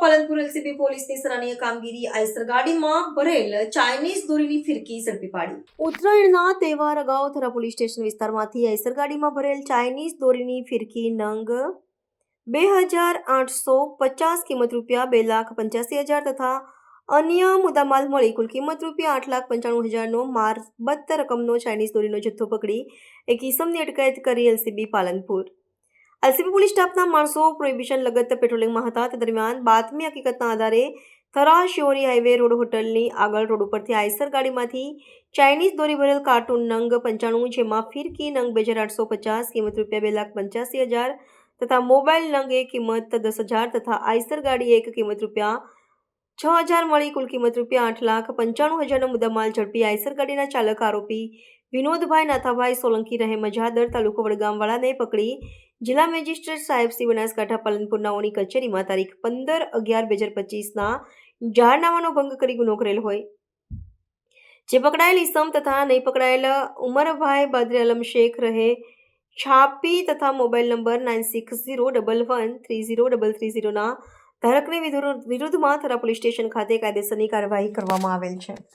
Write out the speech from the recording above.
Palanpur LCB પોલીસની સરાહનીય કામગીરી આઈસર ગાડીમાં ભરેલ ચાઇનીઝ દોરીની ફિરકી ઝડપી પાડી. ઉત્તરાયણના તહેવાર અગાઉ થરા પોલીસ સ્ટેશન વિસ્તારમાંથી આઈસર ગાડીમાં ભરેલ ચાઇનીઝ દોરીની ફિરકી નંગ બે હજાર આઠસો પચાસ કિંમત રૂપિયા, બે લાખ પંચ્યાસી હજાર તથા અન્ય મુદ્દામાલ મળી કુલ કિંમત રૂપિયા આઠ લાખ પંચાણું હજારનો મારબત્ત રકમનો ચાઇનીઝ દોરીનો જથ્થો પકડી એક ઇસમની અટકાયત કરી એલસીબી પાલનપુર. એલસીબી પોલીસ સ્ટાફના માણસો પ્રોહિબિશન લગત પેટ્રોલિંગમાં હતા. તે દરમિયાન બાતમી હકીકતના આધારે થરા શિયોરી હાઈવે રોડ હોટલની આગળ રોડ ઉપરથી આઈસર ગાડીમાંથી ચાઇનીઝ દોરી ભરેલ કાર્ટૂન નંગ પંચાણું, જેમાં ફિરકી નંગ બે હજાર આઠસો પચાસ, કિંમત રૂપિયા બે લાખ પંચ્યાસી હજાર તથા મોબાઈલ નંગ એક, કિંમત દસ હજાર તથા આઈસર ગાડી એક, કિંમત રૂપિયા છ હજાર મળી કુલ કિંમત રૂપિયા આઠ લાખ પંચાણું હજારનો મુદ્દામાલ ઝડપી આઈસર ગાડીના ચાલક આરોપી વિનોદભાઈ નાથાભાઈ સોલંકી રહે મજાદર તાલુકો વડગામવાળાને પકડી જિલ્લા મેજિસ્ટ્રેટ સાહેબ શ્રી બનાસકાંઠા પાલનપુરનાઓની કચેરીમાં તારીખ પંદર અગિયાર બે હજાર પચીસના જાહેરનામાનો ભંગ કરી ગુનો કરેલ હોય. જે પકડાયેલ ઇસમ તથા નહીં પકડાયેલ ઉમરભાઈ બાદરી અલમ શેખ રહે છાપી તથા mobile number nine six zero double one three zero double three ઝીરોના ધારકની વિરુદ્ધ- વિરુદ્ધમાં થરા પોલીસ સ્ટેશન ખાતે કાયદેસરની કાર્યવાહી કરવામાં આવેલ છે.